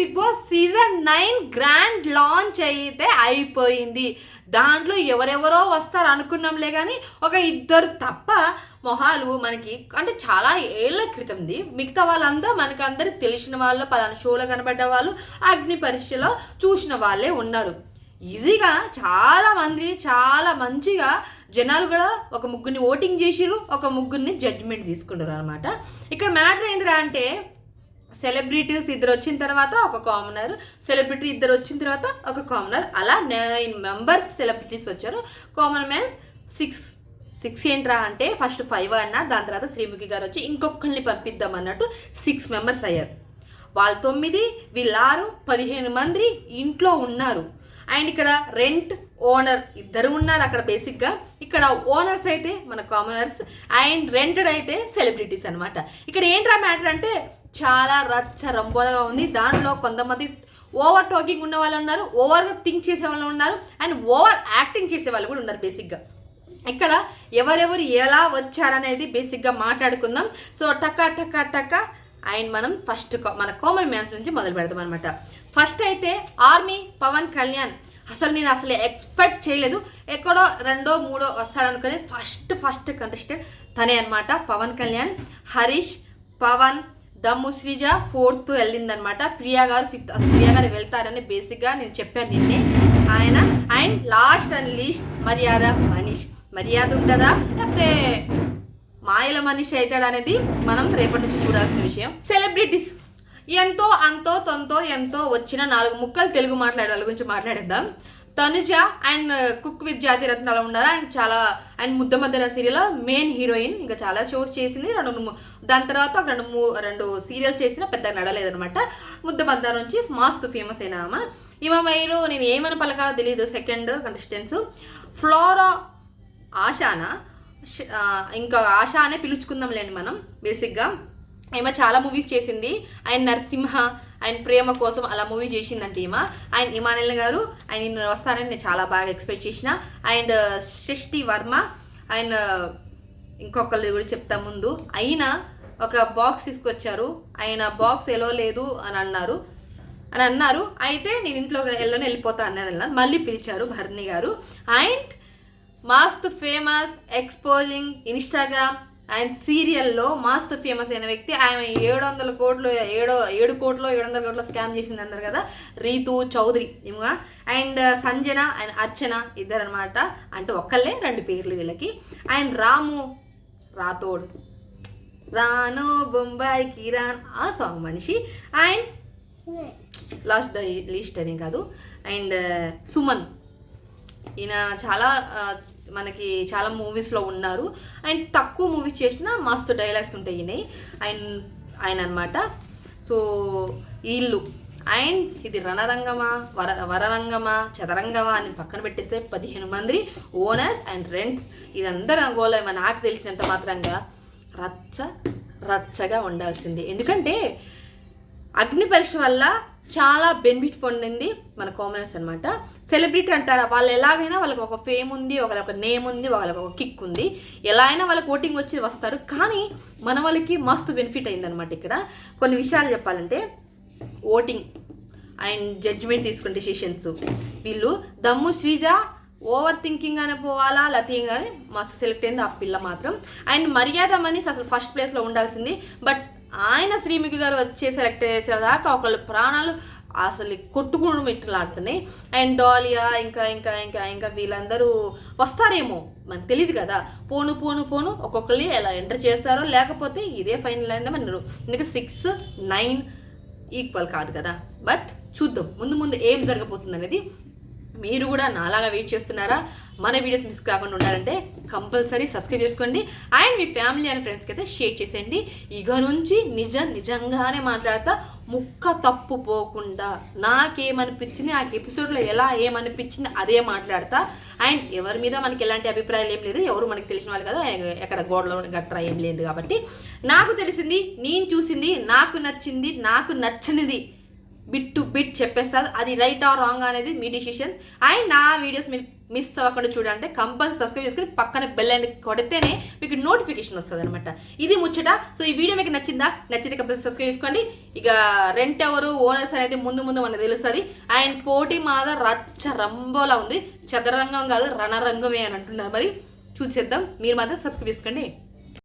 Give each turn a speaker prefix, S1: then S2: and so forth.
S1: Big boss season nine grand launch అయితే అయిపోయింది. దాంట్లో ఎవరెవరో వస్తారు అనుకున్నాంలే కానీ ఒక ఇద్దరు తప్ప మొహాలు మనకి అంటే చాలా ఏళ్ళ క్రితంది. మిగతా వాళ్ళంతా మనకు అందరికి తెలిసిన వాళ్ళు పలానా షోలో కనబడ్డ వాళ్ళు అగ్ని పరీక్షలో చూసిన వాళ్ళే ఉన్నారు. ఈజీగా చాలా మంది చాలా మంచిగా జనాలు కూడా ఒక ముగ్గురిని ఓటింగ్ చేసిరు ఒక ముగ్గురిని జడ్జిమెంట్ తీసుకుంటారు అనమాట ఇక్కడ మ్యాటర్ ఏంటిరా అంటే సెలబ్రిటీస్ ఇద్దరు వచ్చిన తర్వాత ఒక కామనర్ సెలబ్రిటీ ఇద్దరు వచ్చిన తర్వాత ఒక కామనర్. అలా నైన్ మెంబర్స్ సెలబ్రిటీస్ వచ్చారు. కామన్ మ్యాన్స్ సిక్స్ సిక్స్ ఏంట్రా అంటే ఫస్ట్ ఫైవ్ అన్న దాని తర్వాత శ్రీముఖి గారు వచ్చి ఇంకొకరిని పంపిద్దాం అన్నట్టు సిక్స్ మెంబర్స్ అయ్యారు. వాళ్ళు తొమ్మిది వీళ్ళారు పదిహేను మంది ఇంట్లో ఉన్నారు. అండ్ ఇక్కడ రెంట్ ఓనర్ ఇద్దరు ఉన్నారు అక్కడ బేసిక్గా. ఇక్కడ ఓనర్స్ అయితే మన కామనర్స్ అండ్ రెంటెడ్ అయితే సెలబ్రిటీస్ అనమాట ఇక్కడ ఏంట్రా మ్యాటర్ అంటే చాలా రచ్చ రంబోలగా ఉంది. దాంట్లో కొంతమంది ఓవర్ టాకింగ్ ఉన్న వాళ్ళు ఉన్నారు ఓవర్గా థింక్ చేసే వాళ్ళు ఉన్నారు అండ్ ఓవర్ యాక్టింగ్ చేసే వాళ్ళు కూడా ఉన్నారు బేసిక్గా. ఇక్కడ ఎవరెవరు ఎలా వచ్చారనేది బేసిక్గా మాట్లాడుకుందాం. సో టకా టకా టకా అండ్ మనం ఫస్ట్ మన కామన్ మ్యాన్స్ నుంచి మొదలు పెడదాం అనమాట ఫస్ట్ అయితే ఆర్మీ పవన్ కళ్యాణ్. అసలు నేను అసలు ఎక్స్పెక్ట్ చేయలేదు. ఎక్కడో రెండో మూడో వస్తాడనుకునే ఫస్ట్ ఫస్ట్ కంటెస్టెంట్ తనే అనమాట పవన్ కళ్యాణ్. హరీష్ పవన్ దమ్ము శ్రీజ ఫోర్త్ వెళ్ళిందనమాట. ప్రియా గారు ఫిఫ్త్ ప్రియా గారు వెళ్తారని బేసిక్గా నేను చెప్పాను నిన్నే. ఆయన అండ్ లాస్ట్ అండ్ లీస్ట్ మర్యాద మనీష్. మర్యాద ఉంటుందా? లేకపోతే మాయల మనిషి అవుతాడు అనేది మనం రేపటి నుంచి చూడాల్సిన విషయం. సెలబ్రిటీస్ ఎంతో అంతో తొంతో ఎంతో వచ్చిన నాలుగు ముక్కలు తెలుగు మాట్లాడే వాళ్ళ గురించి మాట్లాడేద్దాం. Tanuja and uh, cook with Jathi Ratnalu ఉన్నారు. అండ్ చాలా అండ్ ముద్ద మధ్యన సీరియల్ మెయిన్ హీరోయిన్ ఇంకా చాలా షోస్ చేసింది. రెండు దాని తర్వాత రెండు మూ రెండు సీరియల్స్ చేసినా పెద్దగా నడలేదనమాట ముద్ద మధ్య నుంచి మస్తు ఫేమస్ అయిన ఆమె. ఈమె మీరు నేను ఏమని పలకాలో తెలియదు సెకండ్ కంటెస్టెంట్స్ ఫ్లోరా ఆశానా? ఇంకా ఆశ అనే పిలుచుకుందాంలేండి మనం బేసిక్గా ఈమె చాలా మూవీస్ చేసింది. అండ్ నరసింహ ఆయన ప్రేమ కోసం అలా మూవీ చేసిందంటే ఈమె. ఆయన ఇమానుల్ గారు ఆయన నిన్ను వస్తానని నేను చాలా బాగా ఎక్స్పెక్ట్ చేసిన. అండ్ షష్ఠి వర్మ ఆయన ఇంకొకళ్ళు కూడా చెప్తా ముందు. అయినా ఒక బాక్స్ తీసుకొచ్చారు. ఆయన బాక్స్ ఎలా లేదు అని అన్నారు. అని అన్నారు. అయితే నేను ఇంట్లో ఎల్లోనే వెళ్ళిపోతా అన్నాను అన్నారు మళ్ళీ పిలిచారు భరణి గారు. అండ్ మస్త్ ఫేమస్ ఎక్స్పోజింగ్ ఇన్స్టాగ్రామ్ అండ్ సీరియల్లో మస్త్ ఫేమస్ అయిన వ్యక్తి ఆమె ఏడు వందల కోట్లు ఏడో ఏడు కోట్లు ఏడు వందల కోట్లు స్కామ్ చేసింది అన్నారు కదా రీతు చౌదరి ఇముగా అండ్ సంజన అండ్ అర్చన ఇద్దరు అనమాట అంటే ఒక్కళ్ళే రెండు పేర్లు వీళ్ళకి. అండ్ రాము రాథోడ్ రాను బొంబాయికి రాన్ ఆ సాంగ్ మనిషి. అండ్ లాస్ట్ ద లీస్ట్ అని కాదు. అండ్ సుమన్. ఈయన చాలా మనకి చాలా మూవీస్లో ఉన్నారు. అండ్ తక్కువ మూవీస్ చేసిన మస్తు డైలాగ్స్ ఉంటాయి ఈయన ఆయన ఆయన అనమాట సో వీళ్ళు అండ్ ఇది రణరంగమా వర వరరంగమా చదరంగమా అని పక్కన పెట్టేస్తే పదిహేను మంది ఓనర్స్ అండ్ రెంట్స్. ఇదంతా గోల నాకు తెలిసినంత మాత్రంగా రచ్చ రచ్చగా ఉండాల్సింది. ఎందుకంటే అగ్ని పరీక్ష వల్ల చాలా బెనిఫిట్ పొందింది మన కామనర్స్ అనమాట సెలబ్రిటీ అంటారా? వాళ్ళు ఎలాగైనా వాళ్ళకి ఒక ఫేమ్ ఉంది వాళ్ళకి ఒక నేమ్ ఉంది వాళ్ళకి ఒక కిక్ ఉంది. ఎలా అయినా వాళ్ళకి ఓటింగ్ వచ్చి వస్తారు. కానీ మన వాళ్ళకి మస్తు బెనిఫిట్ అయిందనమాట ఇక్కడ. కొన్ని విషయాలు చెప్పాలంటే ఓటింగ్ అండ్ జడ్జిమెంట్ తీసుకునే డెసిషన్స్ వీళ్ళు దమ్ము శ్రీజ ఓవర్ థింకింగ్ అని పోవాలా లతీం కానీ మస్తు సెలెక్ట్ అయింది ఆ పిల్ల మాత్రం. అండ్ మర్యాద మనీస్ అసలు ఫస్ట్ ప్లేస్లో ఉండాల్సింది. బట్ ఆయన శ్రీముఖి గారు వచ్చి సెలెక్ట్ చేసేదాకా ఒకళ్ళు ప్రాణాలు అసలు కొట్టుకోవడం మెట్టులాడుతున్నాయి. అండ్ డాలియా ఇంకా ఇంకా ఇంకా ఇంకా వీళ్ళందరూ వస్తారేమో మనకు తెలియదు కదా. పోను పోను పోను ఒక్కొక్కరిని ఎలా ఎంటర్ చేస్తారో లేకపోతే ఇదే ఫైనల్ అయిందా అన్నారు. ఎందుకంటే సిక్స్ నైన్ ఈక్వల్ కాదు కదా. బట్ చూద్దాం. ముందు ముందు ఏం జరగబోతుంది అనేది మీరు కూడా నాలాగా వెయిట్ చేస్తున్నారా? మన వీడియోస్ మిస్ కాకుండా ఉండాలంటే కంపల్సరీ సబ్స్క్రైబ్ చేసుకోండి. అండ్ మీ ఫ్యామిలీ అండ్ ఫ్రెండ్స్కి అయితే షేర్ చేసేయండి. ఇక నుంచి నిజం నిజంగానే మాట్లాడతా. ముక్క తప్పు పోకుండా నాకేమనిపించింది నాకు ఎపిసోడ్లో ఎలా ఏమనిపించింది అదే మాట్లాడతా. అండ్ ఎవరి మీద మనకి ఎలాంటి అభిప్రాయాలు ఏం లేదు. ఎవరు మనకి తెలిసిన వాళ్ళు కదా. ఎక్కడ గోడలో గట్రా ఏం లేదు కాబట్టి. నాకు తెలిసింది నేను చూసింది నాకు నచ్చింది నాకు నచ్చినది బిట్ టు బిట్ చెప్పేస్తారు. అది రైట్ ఆర్ రాంగ్ అనేది మీ డిసిషన్స్ అండ్ నా వీడియోస్ మీరు మిస్ అవ్వకుండా చూడాలంటే కంపల్సరీ సబ్స్క్రైబ్ చేసుకుని పక్కన బెల్ అండ్ కొడితేనే మీకు నోటిఫికేషన్ వస్తుంది అనమాట ఇది ముచ్చట. సో ఈ వీడియో మీకు నచ్చిందా? నచ్చితే కంపల్సరీ సబ్స్క్రైబ్ చేసుకోండి. ఇక రెంట్ ఎవరు ఓనర్స్ అనేది ముందు ముందు మనకు తెలుస్తుంది. అండ్ పోటీ మాద రచ్చ రంబోలా ఉంది. చదరంగం కాదు రణరంగమే అని అంటున్నారు మరి. చూసేద్దాం. మీరు మాత్రం సబ్స్క్రైబ్ చేసుకోండి.